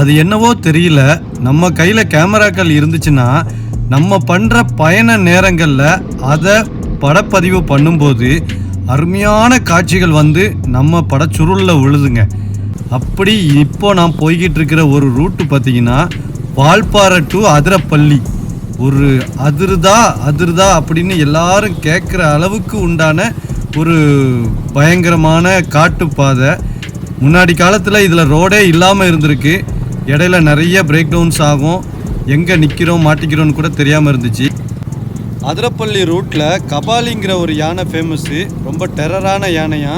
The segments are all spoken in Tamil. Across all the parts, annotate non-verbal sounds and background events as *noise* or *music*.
அது என்னவோ தெரியல. நம்ம கையில் கேமராக்கள் இருந்துச்சுன்னா நம்ம பண்ணுற பயண நேரங்களில் அதை படப்பதிவு பண்ணும்போது அருமையான காட்சிகள் வந்து நம்ம படச்சுருளில் விழுதுங்க. அப்படி இப்போ நான் போய்கிட்டு இருக்கிற ஒரு ரூட்டு பார்த்தீங்கன்னா வால்பாறை டு அதிரப்பள்ளி. ஒரு அதிர்தா அதிர்தா அப்படின்னு எல்லாரும் கேட்குற அளவுக்கு உண்டான ஒரு பயங்கரமான காட்டுப்பாதை. முன்னாடி காலத்தில் இதில் ரோடே இல்லாமல் இருந்திருக்கு. இடையில நிறைய பிரேக் டவுன்ஸ் ஆகும். எங்கே நிற்கிறோம் மாட்டிக்கிறோன்னு கூட தெரியாமல் இருந்துச்சு. அதிரப்பள்ளி ரூட்டில் கபாலிங்கிற ஒரு யானை ஃபேமஸ்ஸு ரொம்ப டெரரான யானையா.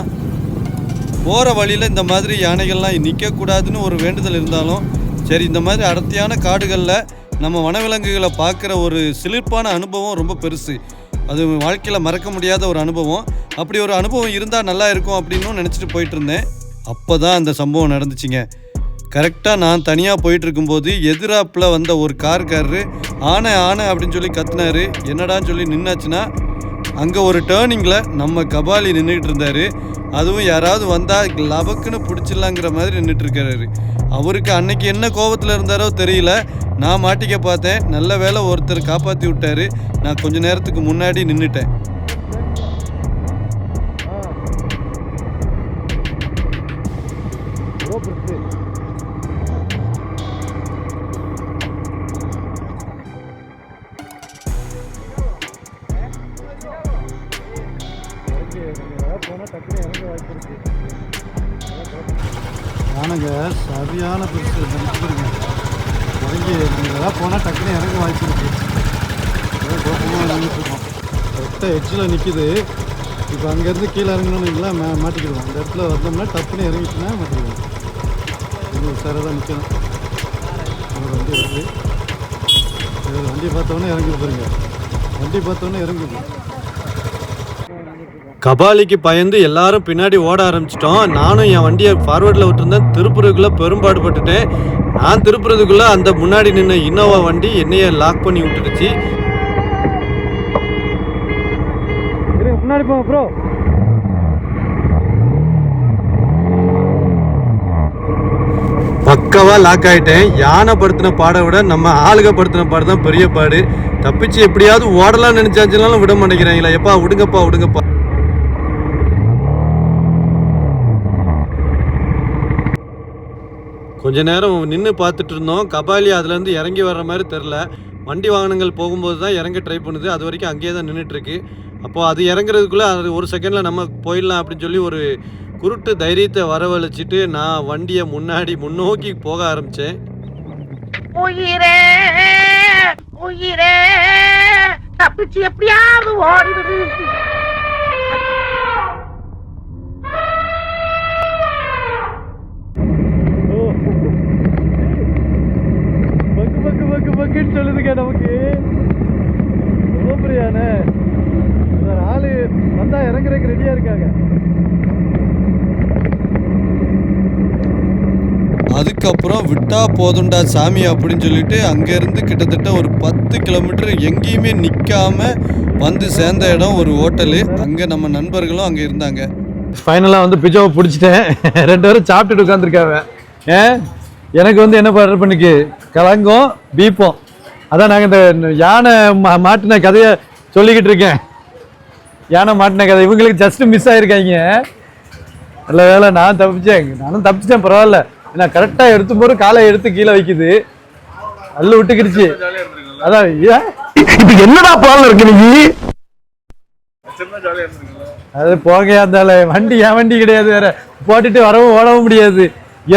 போகிற வழியில் இந்த மாதிரி யானைகள்லாம் நிற்கக்கூடாதுன்னு ஒரு வேண்டுதல் இருந்தாலும் சரி இந்த மாதிரி அடர்த்தியான காடுகளில் நம்ம வனவிலங்குகளை பார்க்குற ஒரு சிலிர்ப்பான அனுபவம் ரொம்ப பெருசு. அது வாழ்க்கையில் மறக்க முடியாத ஒரு அனுபவம். அப்படி ஒரு அனுபவம் இருந்தால் நல்லா இருக்கும் அப்படின்னு நினச்சிட்டு போயிட்டு இருந்தேன். அப்போ தான் அந்த சம்பவம் நடந்துச்சுங்க. கரெக்டாக நான் தனியாக போயிட்டு இருக்கும்போது எதிராப்பில் வந்த ஒரு கார்காரரு ஆனை ஆனை அப்படின்னு சொல்லி கத்துனாரு. என்னடான்னு சொல்லி நின்னாச்சுன்னா அங்கே ஒரு டேர்னிங்கில் நம்ம கபாலி நின்றுட்டு இருந்தார். அதுவும் யாராவது வந்தால் லபக்குன்னு பிடிச்சிடலாங்கிற மாதிரி நின்றுட்டு இருக்காரு. அவருக்கு அன்னைக்கு என்ன கோபத்தில் இருந்தாரோ தெரியல. நான் மாட்டிக்க பார்த்தேன். நல்ல வேளை ஒருத்தர் காப்பாற்றி விட்டாரு. நான் கொஞ்ச நேரத்துக்கு முன்னாடி நின்றுட்டேன் யானைங்க சரியான பெருசு. நினைச்சுருங்க இறங்கி இதெல்லாம் போனால் டக்குன்னு இறங்க வாய்ப்பு இருக்கு. கோபமாக நின்றுட்டுருக்கோம் ஒத்த எட்ஜில் நிற்கிது இப்போ அங்கேருந்து கீழே இறங்கணும்னு மே மாட்டிக்கிடுவோம். அந்த இடத்துல வந்தோம்னா டப்புன்னு இறங்கிட்டுனா மாட்டிக்கிடுவோம். இது உஷாராக தான் நிற்கணும் ஒரு வண்டி வருது. வண்டி பார்த்தோன்னே இறங்கி பாருங்க. வண்டி பார்த்தோன்னே இறங்குது. கபாலிக்கு பயந்து எல்லாரும் பின்னாடி ஓட ஆரம்பிச்சிட்டோம். நானும் என் வண்டியை ஃபார்வர்டில் விட்டுருந்தேன். திருப்புறதுக்குள்ளே பெரும்பாடுபட்டுட்டேன். நான் திருப்புறதுக்குள்ளே அந்த முன்னாடி நின்ன இன்னோவா வண்டி என்னைய லாக் பண்ணி விட்டுடுச்சு. முன்னாடி போங்க ப்ரோ பக்கவா லாக் ஆயிட்டேன். யானை படுத்தின பாடை விட நம்ம ஆளுக படுத்தின பாடு தான் பெரிய பாடு. தப்பிச்சு எப்படியாவது ஓடலாம்னு நினைச்சாச்சுனாலும் விட மாட்டேங்கிறாங்களா. எப்பா விடுங்கப்பா விடுங்கப்பா. கொஞ்ச நேரம் நின்று பார்த்துட்டு இருந்தோம். கபாலி அதுலேருந்து இறங்கி வர்ற மாதிரி தெரில வண்டி வாகனங்கள் போகும்போது தான் இறங்க ட்ரை பண்ணுது. அது வரைக்கும் அங்கேயே தான் நின்றுட்டுருக்கு அப்போது அது இறங்குறதுக்குள்ளே அது ஒரு செகண்டில் நம்ம போயிடலாம் அப்படின்னு சொல்லி ஒரு குருட்டு தைரியத்தை வரவழைச்சிட்டு நான் வண்டியை முன்னாடி முன்னோக்கி போக ஆரம்பித்தேன் உயிரே உயிரே தப்பிச்சு எப்படியாவது ஓடிவிடு. சூப்பரியானே ஆளு வந்தா இறங்குறதுக்கு ரெடியா இருக்காங்க. அதுக்கப்புறம் விட்டா போதுண்டா சாமி அப்படின்னு சொல்லிட்டு அங்கேருந்து கிட்டத்தட்ட ஒரு பத்து கிலோமீட்டர் எங்கேயுமே நிற்காம வந்து சேர்ந்த இடம் ஒரு ஹோட்டலு. அங்கே நம்ம நண்பர்களும் அங்கே இருந்தாங்க. ஃபைனலாக வந்து பிஜாவை பிடிச்சிட்டேன். *laughs* ரெண்டு பேரும் சாப்பிட்டுட்டு உட்காந்துருக்காங்க ஏன்? எனக்கு வந்து என்ன ஆர்டர் பண்ணிக்கு? கலங்கம் பீப்போம். அதான் நாங்கள் இந்த யானை மாட்டின கதையை சொல்லிக்கிட்டு இருக்கேன். யானை மாட்டின கதை. இவங்களுக்கு ஜஸ்ட் மிஸ் ஆயிருக்காங்க. நல்ல வேலை நான் தப்பிச்சேன். நானும் தப்பிச்சிட்டேன் பரவாயில்ல. ஏன்னா கரெக்டாக எடுத்து போகிற காலை எடுத்து கீழே வைக்குது. அல்ல விட்டுக்கிடுச்சு. அதான் இப்ப என்னடா பிளான்ல இருக்கு நீ? அது போக இருந்தால வண்டி என் வண்டி கிடையாது வேற. போட்டுட்டு வரவும் ஓடவும் முடியாது.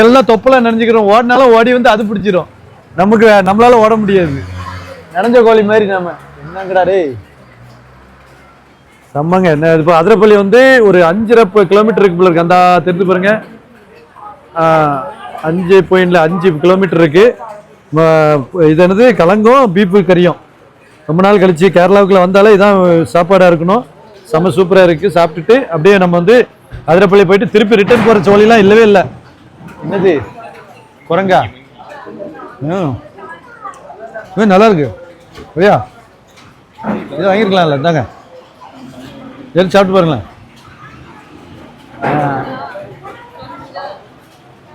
எல்லாம் தொப்பலாம் நினைஞ்சுக்கிறோம். ஓடினாலும் ஓடி வந்து அது பிடிச்சிரும். நமக்கு நம்மளால ஓட முடியாது. நினைஞ்ச கோழி மாதிரி நாம. என்னங்கடா டேய்? செம்மங்க என்ன இப்போ அதிரப்பள்ளி வந்து ஒரு அஞ்சரை கிலோமீட்டர் இருக்கு இருக்கு. அந்த தெரிஞ்சு பாருங்க. அஞ்சு பாயிண்ட்ல அஞ்சு கிலோமீட்டர் இருக்கு. இது என்னது? கலங்கும் பீப்பு கறியும் ரொம்ப நாள் கழிச்சு கேரளாவுக்குள்ள வந்தாலே இதான் சாப்பாடா இருக்கணும். செம்ம சூப்பரா இருக்கு. சாப்பிட்டுட்டு அப்படியே நம்ம வந்து அதிரப்பள்ளி போயிட்டு திருப்பி ரிட்டர்ன் போற சோழிலாம் இல்லவே இல்லை. என்னது? குரங்கா? ம். நல்லா இருக்கு. ஐயா இது வாங்கியிருக்கலாம்ல இந்தாங்க. எடுத்து சாப்பிட்டு பாருங்களேன்.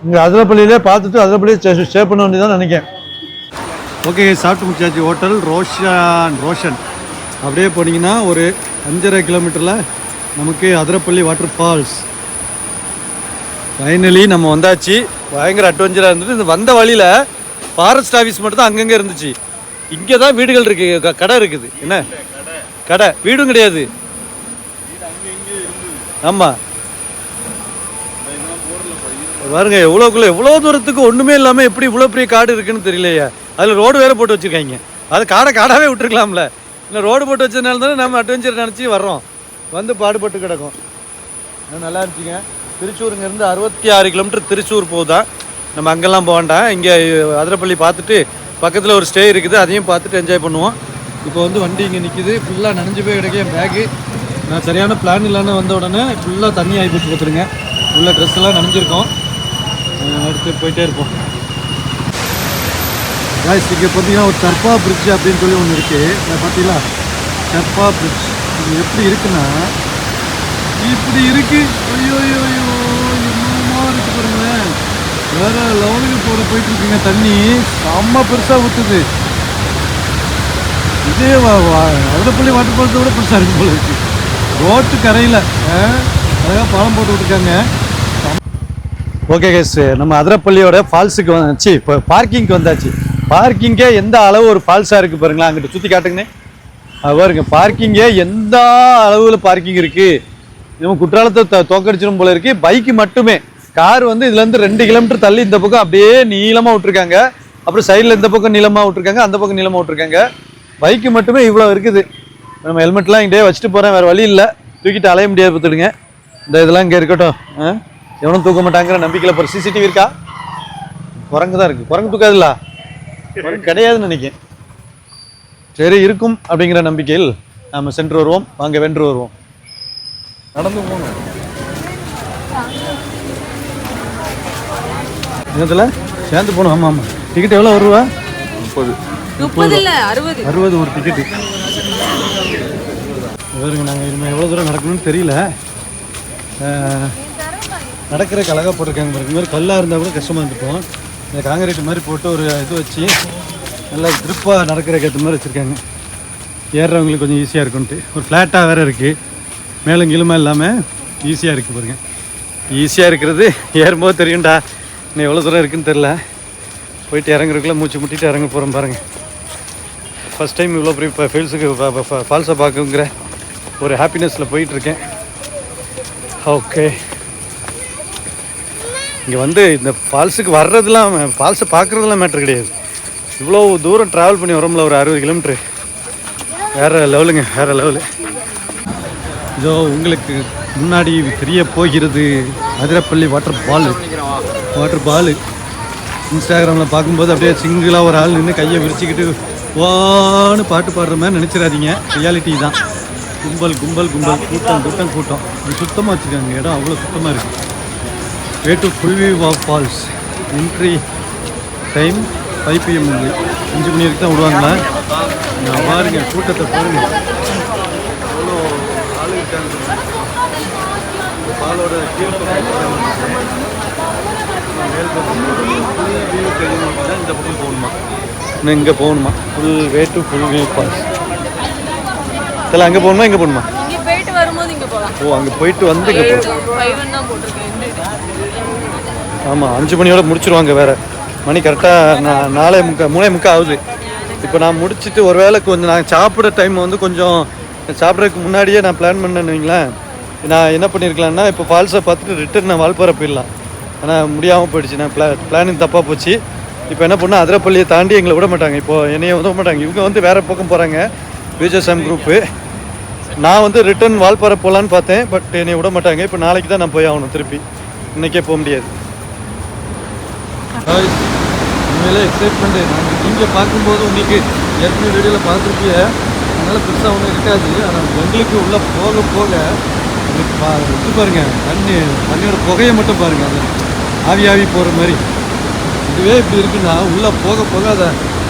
இங்கே அதிரப்பள்ளியிலே பார்த்துட்டு அதிரப்பள்ளியே ஸ்டே பண்ண வேண்டியதான் நினைக்கிறேன் ஓகே சாப்பிட்டு முடிச்சாச்சு. ஹோட்டல் ரோஷன் ரோஷன் அப்படியே போனீங்கன்னா ஒரு அஞ்சரை கிலோமீட்டரில் நமக்கு அதிரப்பள்ளி வாட்டர் ஃபால்ஸ் ஃபைனலி நம்ம வந்தாச்சு. பயங்கர அட்வென்ச்சராக இருந்துட்டு இந்த வந்த வழியில் ஃபாரஸ்ட் ஆஃபீஸ் மட்டும் தான் அங்கங்கே இருந்துச்சு. இங்கே தான் வீடுகள் இருக்கு க- கடை இருக்குது. என்ன? கடை. வீடும் கிடையாது. ஆமாம் பாருங்க எவ்வளோக்குள்ள எவ்வளோ தூரத்துக்கு ஒன்றுமே இல்லாமல் எப்படி இவ்வளோ பெரிய காடு இருக்குன்னு தெரியலையே. அதில் ரோடு வேறு போட்டு வச்சுருக்காங்க. அது காடை காடாகவே விட்டுருக்கலாம்ல. இல்லை ரோடு போட்டு வச்சதுனால தானே நம்ம அட்வென்ச்சர் நினச்சி வர்றோம். வந்து பாடுபட்டு கிடக்கும். நல்லா இருந்துச்சுங்க. திருச்சூருங்க இருந்து அறுபத்தி ஆறு கிலோமீட்டர் திருச்சூர் போகுதான் நம்ம அங்கெல்லாம் போக வேண்டாம். இங்கே அதிரப்பள்ளி பார்த்துட்டு பக்கத்தில் ஒரு ஸ்டே இருக்குது. அதையும் பார்த்துட்டு என்ஜாய் பண்ணுவோம். இப்போ வந்து வண்டி இங்கே நிற்கிது ஃபுல்லாக நனைஞ்சு போய் கிடைக்க என் பேக்கு நான் சரியான பிளான் இல்லாமல் வந்த உடனே ஃபுல்லாக தண்ணி ஆகி போச்சு பார்த்துருங்க உள்ள ட்ரெஸ் எல்லாம் நனைஞ்சிருக்கோம். அடுத்து போயிட்டே இருப்போம். காய்ஸ் இங்கே பார்த்தீங்கன்னா ஒரு சர்பா பிரிட்ஜ் அப்படின்னு சொல்லி ஒன்று இருக்குது அதை பார்த்தீங்களா சர்பா பிரிட்ஜ் இது எப்படி இருக்குன்னா இப்படி இருக்குது ஐயோ ஐயோ ஐயோ என்னமா இருக்குது பாருங்களேன். வேற லெவலுக்கு போற போயிட்டு இருக்குங்க தண்ணி. செம்ம பெருசா ஊத்துது. இதே அதிரப்பள்ளி வாட்டர் ஃபால்ஸை விட பெருசா இருக்கு போல இருக்கு. ரோட்டு கரையில் அழகாக பாலம் போட்டு விட்டுருக்காங்க. ஓகே கேஸ் நம்ம அதிரப்பள்ளியோட ஃபால்ஸுக்கு வந்துச்சு இப்போ பார்க்கிங்க்கு வந்தாச்சு. பார்க்கிங்கே எந்த அளவு ஒரு ஃபால்ஸாக இருக்குது பாருங்களா அங்கிட்ட சுற்றி காட்டுங்கண்ணே. அது பாருங்க பார்க்கிங்கே எந்த அளவில் பார்க்கிங் இருக்குது நம்ம குற்றாலத்தை தோ- தோக்கடிச்சிடும் போல இருக்கு. பைக்கு மட்டுமே. கார் வந்து இதுலேருந்து ரெண்டு கிலோமீட்டர் தள்ளி இந்த பக்கம் அப்படியே நீளமாக விட்டுருக்காங்க. அப்புறம் சைடில் இந்த பக்கம் நீளமாக விட்டுருக்காங்க அந்த பக்கம் நீளமாக விட்டுருக்காங்க. பைக்கு மட்டுமே இவ்வளோ இருக்குது. நம்ம ஹெல்மெட்லாம் இங்கே வச்சுட்டு போகிறேன் வேறு வழி இல்லை. தூக்கிட்டு அலைய முடியாது பார்த்துடுங்க. இந்த இதெல்லாம் இங்கே இருக்கட்டும். ஆ? எவனும் தூக்க மாட்டாங்கிற நம்பிக்கையில் போகிற சிசிடிவி இருக்கா? குரங்கு தான் இருக்குது குரங்கு தூக்காதுல்ல? குரங்கு கிடையாதுன்னு நினைக்கிறேன். சரி இருக்கும் அப்படிங்கிற நம்பிக்கையில் நாம் சென்று வருவோம். வாங்க வென்று வருவோம். நடந்து போகணும். இதில் சேர்ந்து போகணும். ஆமாம் ஆமாம் டிக்கெட் எவ்வளோ வருவா? முப்பது. முப்பது இல்ல அறுபது. அறுபது ஒரு டிக்கெட்டு இவருங்க நாங்கள் இனிமேல் எவ்வளோ தூரம் நடக்கணும்னு தெரியல. அஹ், நடக்கிறதுக்கு அழகாக போட்டிருக்காங்க பாருங்க. இந்த மாதிரி கல்லாக இருந்தால் கூட கஷ்டமாக இருந்துப்போம் இந்த காங்கிரீட் மாதிரி போட்டு ஒரு இது வச்சு நல்லா க்ரிப்பாக நடக்கிறதுக்கு ஏற்ற மாதிரி வச்சுருக்காங்க. ஏறுறவங்களுக்கு கொஞ்சம் ஈஸியாக இருக்கும்ன்ட்டு ஒரு ஃப்ளாட்டாக வேறு இருக்குது மேலும் கீழுமா இல்லாமல் ஈஸியாக இருக்குது பாருங்க. ஈஸியாக இருக்கிறது. ஏறும்போது தெரியும்டா. இன்னும் எவ்வளோ தூரம் இருக்குன்னு தெரில போயிட்டு இறங்குறக்குள்ள மூச்சு முட்டிட்டு இறங்க போகிறோம் பாருங்கள் ஃபஸ்ட் டைம் இவ்வளோ பெரிய இப்போ ஃபீல்ஸுக்கு ஃபால்ஸை பார்க்குங்கிற ஒரு ஹாப்பினஸில் போயிட்டுருக்கேன். ஓகே இங்கே வந்து இந்த ஃபால்ஸுக்கு வர்றதுலாம் ஃபால்ஸை பார்க்குறதுலாம் மேட்ரு கிடையாது. இவ்வளோ தூரம் ட்ராவல் பண்ணி வரோம்ல ஒரு அறுபது கிலோமீட்ரு வேறு லெவலுங்க வேறு லெவலு. இதோ உங்களுக்கு முன்னாடி தெரிய போகிறது அதிரப்பள்ளி வாட்டர் ஃபால் வாட்டர் பால். இன்ஸ்டாகிராமில் பார்க்கும்போது அப்படியே சிங்கிளாக ஒரு ஆள் நின்று கையை விரிச்சுக்கிட்டு வான்னு பாட்டு பாடுற மாதிரி நினச்சிடாதீங்க. ரியாலிட்டி தான். கும்பல் கும்பல் கும்பல். கூட்டம் கூட்டம் கூட்டம். இது சுத்தமாக வச்சுருக்காங்க இடம் அவ்வளோ சுத்தமாக இருக்குது way to full view of falls entry time five PM அஞ்சு மணி வரைக்கும் தான் விடுவாங்களா? நான் பாருங்க கூட்டத்தை பாருங்க. அவ்வளோ ஆளு இருக்காங்க. பாலோட கீழே இந்த பக்கம் போகணுமா? இன்னும் இங்கே போகணுமா full way to full view falls அங்கே போகணுமா? இங்கே போகணுமா ஓ அங்கே போயிட்டு வந்து இங்கே போகணும் ஆமாம் அஞ்சு மணியோட முடிச்சிருவாங்க வேற. மணி கரெக்டாக நான் நாலே முக்கா மூணே முக்கா ஆகுது. இப்போ நான் முடிச்சுட்டு ஒருவேளை கொஞ்சம் நான் சாப்பிட்ற டைம் வந்து கொஞ்சம் சாப்பிட்றதுக்கு முன்னாடியே நான் பிளான் பண்ணேன்னு வைங்களேன். நான் என்ன பண்ணியிருக்கலாம்னா இப்போ ஃபால்ஸை பார்த்துட்டு ரிட்டர்ன் நான் வால்பாறை போயிடலாம். ஆனால் முடியாமல் போயிடுச்சு. நான் பிளா பிளானிங் தப்பாக போச்சு. இப்போ என்ன பண்ணால் அதிரப்பள்ளியை தாண்டி எங்களை விட மாட்டாங்க. இப்போ என்னையை உதவ மாட்டாங்க. இவங்க வந்து வேறு பக்கம் போகிறாங்க பிஜிஎஸ்எம் குரூப்பு நான் வந்து ரிட்டர்ன் வால்பாறை போகலான்னு பார்த்தேன். பட் என்னை விட மாட்டாங்க. இப்போ நாளைக்கு தான் நான் போய் ஆகணும் திருப்பி. இன்றைக்கே போக முடியாது. உண்மையிலே எக்ஸைட்மெண்ட்டு நாங்கள் இங்கே பார்க்கும்போது உங்களுக்கு ஏற்கனவே வீடியோவில் பார்த்துருப்பிய. அதனால் பெருசாக ஒன்றும் இருக்காது. ஆனால் எங்களுக்கு உள்ளே போக போக இது பாருங்கள் தண்ணி தண்ணியோட புகையை மட்டும் பாருங்கள் அது ஆவி ஆவி போகிற மாதிரி. இதுவே இப்படி இருக்குன்னா உள்ளே போக போக அதை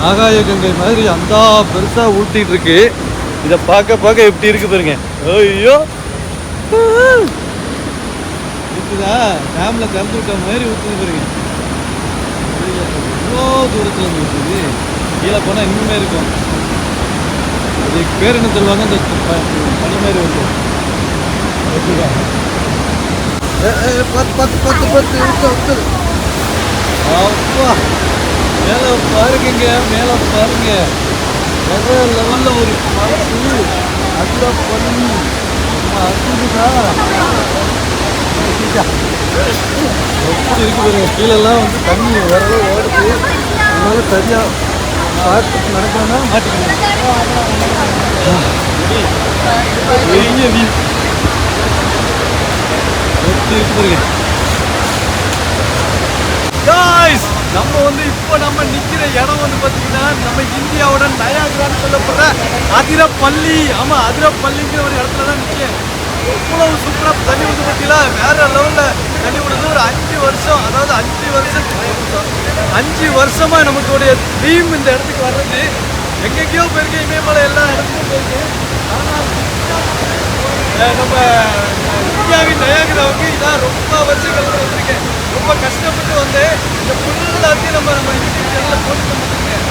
ஆகாய கங்கை மாதிரி அந்த பெருசாக ஊட்டிகிட்டு இருக்கு இதை பார்க்க பார்க்க எப்படி இருக்கு பாருங்க. ஐயோ! இருக்குதா டேமில் திறந்து விட்ட மாதிரி ஊற்றுது பாருங்க. எவ்வளோ தூரத்தில் இருக்குது கீழே போனால் இன்னுமே இருக்கும். அதுக்கு பேர் என்ன சொல்லுவாங்க? இந்த பனி மாதிரி வந்து எப்படிதான் பத்து பத்து பத்து பத்து விட்டு விட்டு அப்பா மேலே பாருங்க மேலே பாருங்க. வேற லெவலில் ஒரு பாட்டு அதில் பண்ணி. அதுதா எப்படி இருக்கு பாருங்க கீழெல்லாம் வந்து தண்ணி வரல ஓடுது. அதனால சரியா பார்த்து நடக்கணும்னா மாட்டிக்கணும் பெரிய view. எப்படி இருக்கு நம்ம வந்து இப்போ நம்ம நிற்கிற இடம் வந்து பார்த்தீங்கன்னா நம்ம இந்தியாவோட நயாகரான்னு சொல்லப்படுற அதிரப்பள்ளி. ஆமாம் அதிரப்பள்ளிங்கிற ஒரு இடத்துல தான் நிற்கேன் இவ்வளவு சூப்பராக தண்ணி வந்து பார்த்தீங்கன்னா வேற லெவலில் தண்ணி விடுறது ஒரு அஞ்சு வருஷம் அதாவது அஞ்சு வருஷம் அஞ்சு வருஷமாக நமக்குடைய ட்ரீம் இந்த இடத்துக்கு வர்றது. எங்கெங்கேயோ போயிருக்கேன் இமயமலை எல்லா இடத்துக்கும் போயிருக்கேன். ஆனால் நம்ம இந்தியாவின் நயாகராவுக்கு இதான் ரொம்ப வருஷங்கள் வந்திருக்கேன் ரொம்ப கஷ்டப்பட்டு வந்து இந்த ஃபுல்லாத்தையும் நம்ம நம்ம யூடியூப் சேனலில் போட்டு வந்துருக்கேன்.